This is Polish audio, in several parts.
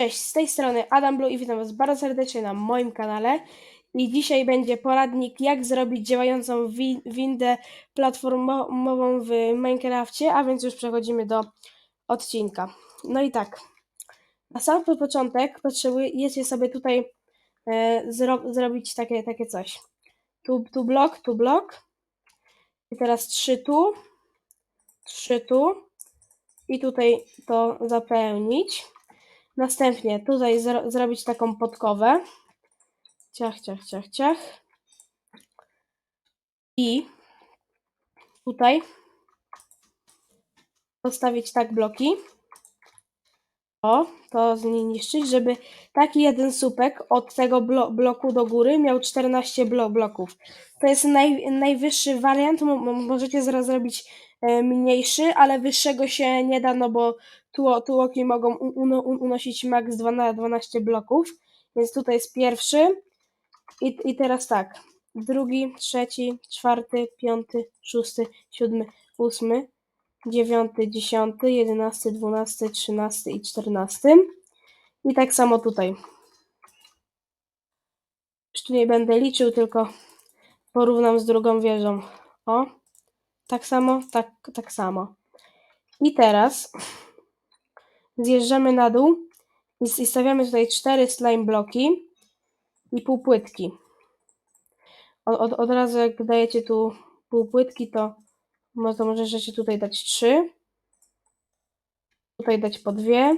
Cześć, z tej strony Adam Blue i witam Was bardzo serdecznie na moim kanale. I dzisiaj będzie poradnik, jak zrobić działającą wi- windę platformową w Minecrafcie, a więc już przechodzimy do odcinka. No i tak, na sam po- początek potrzebujecie sobie tutaj e, zro- zrobić takie, takie coś. Tu, tu blok, tu blok. I teraz trzy tu, trzy tu. I tutaj to zapełnić. Następnie tutaj zro zrobić taką podkowę. Ciach, ciach, ciach, ciach. I tutaj postawić tak bloki. O, to zniszczyć, żeby taki jeden słupek od tego blo bloku do góry miał 14 blo bloków. To jest naj najwyższy wariant, mo możecie zaraz zrobić e, mniejszy, ale wyższego się nie da, no bo tło tłoki mogą uno unosić max 12, 12 bloków, więc tutaj jest pierwszy. I, I teraz tak, drugi, trzeci, czwarty, piąty, szósty, siódmy, ósmy, dziewiąty, dziesiąty, jedenasty, dwunasty, trzynasty i czternasty. I tak samo tutaj. Już tu nie będę liczył, tylko porównam z drugą wieżą. O, tak samo, tak, tak samo. I teraz zjeżdżamy na dół i stawiamy tutaj cztery slime bloki i półpłytki. Od, od, od razu jak dajecie tu półpłytki, to może, możecie tutaj dać trzy. Tutaj dać po dwie.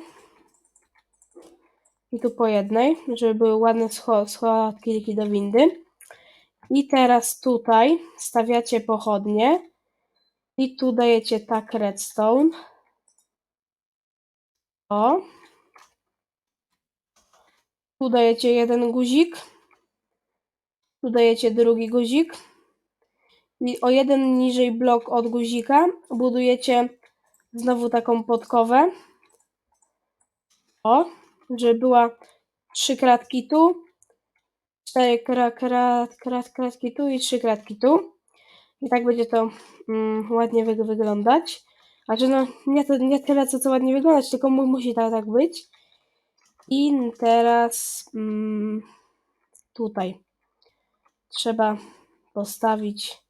I tu po jednej, żeby były ładne schodki do windy. I teraz tutaj stawiacie pochodnie. I tu dajecie tak redstone. O. Tu dajecie jeden guzik. Tu dajecie drugi guzik. I o jeden niżej blok od guzika budujecie znowu taką podkowę. O, żeby była trzy kratki tu, cztery krat, krat, krat, kratki tu i trzy kratki tu. I tak będzie to mm, ładnie wy, wyglądać. Znaczy no, nie, to, nie tyle co, co ładnie wyglądać, tylko mu, musi tak, tak być. I teraz mm, tutaj trzeba postawić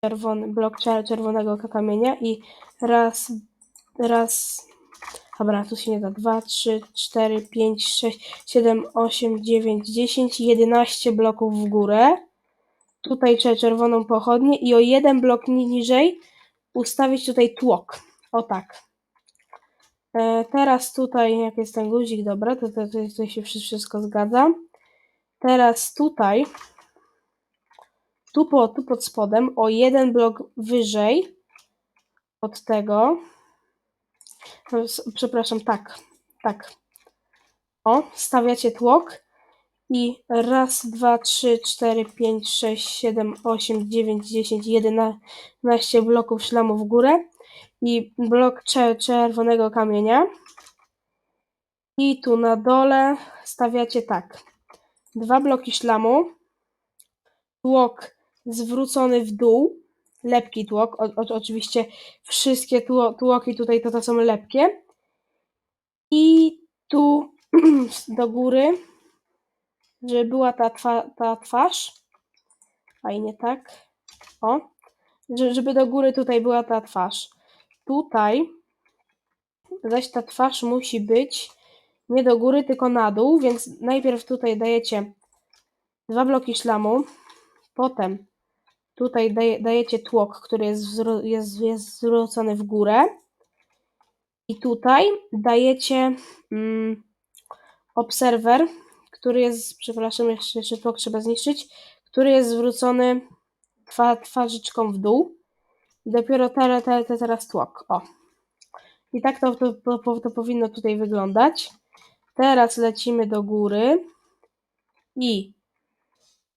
czerwony blok czerwonego kamienia i raz, raz, dobra, tu się nie da, 2, 3, 4, 5, 6, 7, 8, 9, 10, 11 bloków w górę. Tutaj czerwoną pochodnię i o jeden blok niżej ustawić tutaj tłok. O tak. E, teraz tutaj, jak jest ten guzik, dobra, to tutaj, tutaj się wszystko zgadza. Teraz tutaj tu, po, tu pod spodem, o jeden blok wyżej od tego. Przepraszam, tak, tak. O, stawiacie tłok i raz, dwa, trzy, cztery, pięć, sześć, siedem, osiem, dziewięć, dziesięć, jedenaście bloków szlamu w górę i blok czerwonego kamienia. I tu na dole stawiacie tak. Dwa bloki szlamu, tłok zwrócony w dół, lepki tłok, o, o, oczywiście wszystkie tło, tłoki tutaj to, to są lepkie i tu do góry, żeby była ta, twa, ta twarz, a i nie tak, o, żeby do góry tutaj była ta twarz. Tutaj zaś ta twarz musi być nie do góry, tylko na dół, więc najpierw tutaj dajecie dwa bloki szlamu, potem Tutaj daje, dajecie tłok, który jest, jest, jest zwrócony w górę. I tutaj dajecie mm, obserwer, który jest, przepraszam, jeszcze, tłok trzeba zniszczyć, który jest zwrócony twa, twarzyczką w dół. Dopiero te, te, te teraz tłok. O. I tak to, to, to, powinno tutaj wyglądać. Teraz lecimy do góry i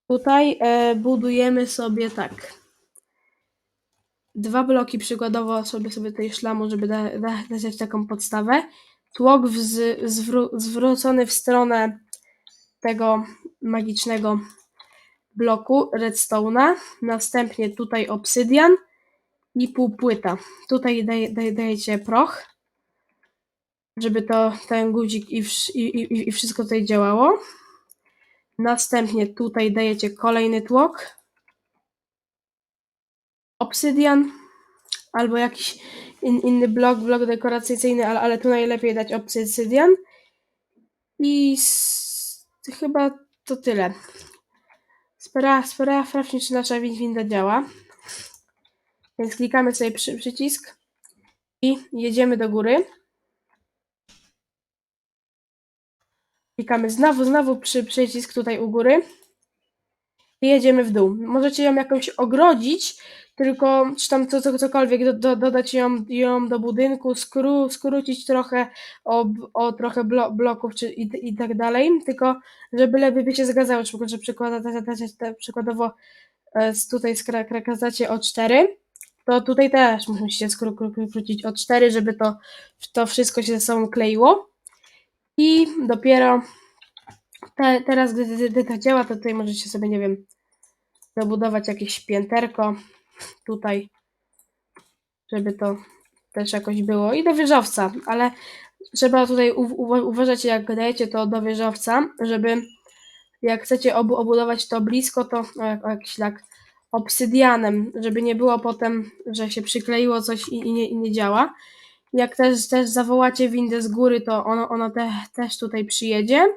Tutaj e, budujemy sobie tak. Dwa bloki przykładowo sobie sobie tutaj szlamu, żeby da, da, dać taką podstawę. Tłok wz, zwró, zwrócony w stronę tego magicznego bloku redstone'a. Następnie tutaj obsydian i półpłyta. Tutaj daj, daj, dajecie proch. żeby to ten guzik i, i, i, i wszystko tutaj działało. Następnie tutaj dajecie kolejny tłok. Obsydian albo jakiś in, inny blok, blok dekoracyjny, ale, ale tu najlepiej dać obsydian. I s, chyba to tyle. Spra, spra, sprawdźmy, czy nasza win- winda działa. Więc klikamy sobie przy, przycisk i jedziemy do góry. Klikamy znowu, znowu przy przycisk tutaj u góry i jedziemy w dół. Możecie ją jakoś ogrodzić, tylko czy tam co, co, cokolwiek, do, do, dodać ją, ją do budynku, skró, skrócić trochę o, o trochę blo, bloków czy, i, i tak dalej, tylko żeby lepiej się zgadzało, czy przykłada, przykładowo tutaj skraczacie o 4, to tutaj też musicie skró- kró- skrócić o 4, żeby to, to wszystko się ze sobą kleiło. I dopiero te, teraz, gdy, gdy to działa, to tutaj możecie sobie, nie wiem, dobudować jakieś pięterko tutaj, żeby to też jakoś było. I do wieżowca, ale trzeba tutaj uważać, jak dajecie to do wieżowca, żeby jak chcecie obu, obudować to blisko, to o, jak, o, jakiś tak obsydianem, żeby nie było potem, że się przykleiło coś i, i, nie, i nie działa. Jak też, też zawołacie windę z góry, to ono te, też tutaj przyjedzie.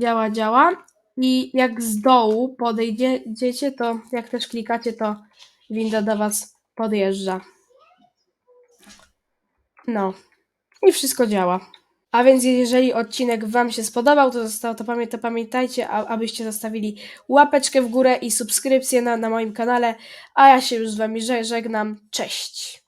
Działa, działa. I jak z dołu podejdziecie, to jak też klikacie, to winda do Was podjeżdża. No. I wszystko działa. A więc jeżeli odcinek Wam się spodobał, to, zostało, to, pamię, to pamiętajcie, abyście zostawili łapeczkę w górę i subskrypcję na, na moim kanale. A ja się już z Wami żegnam. Cześć!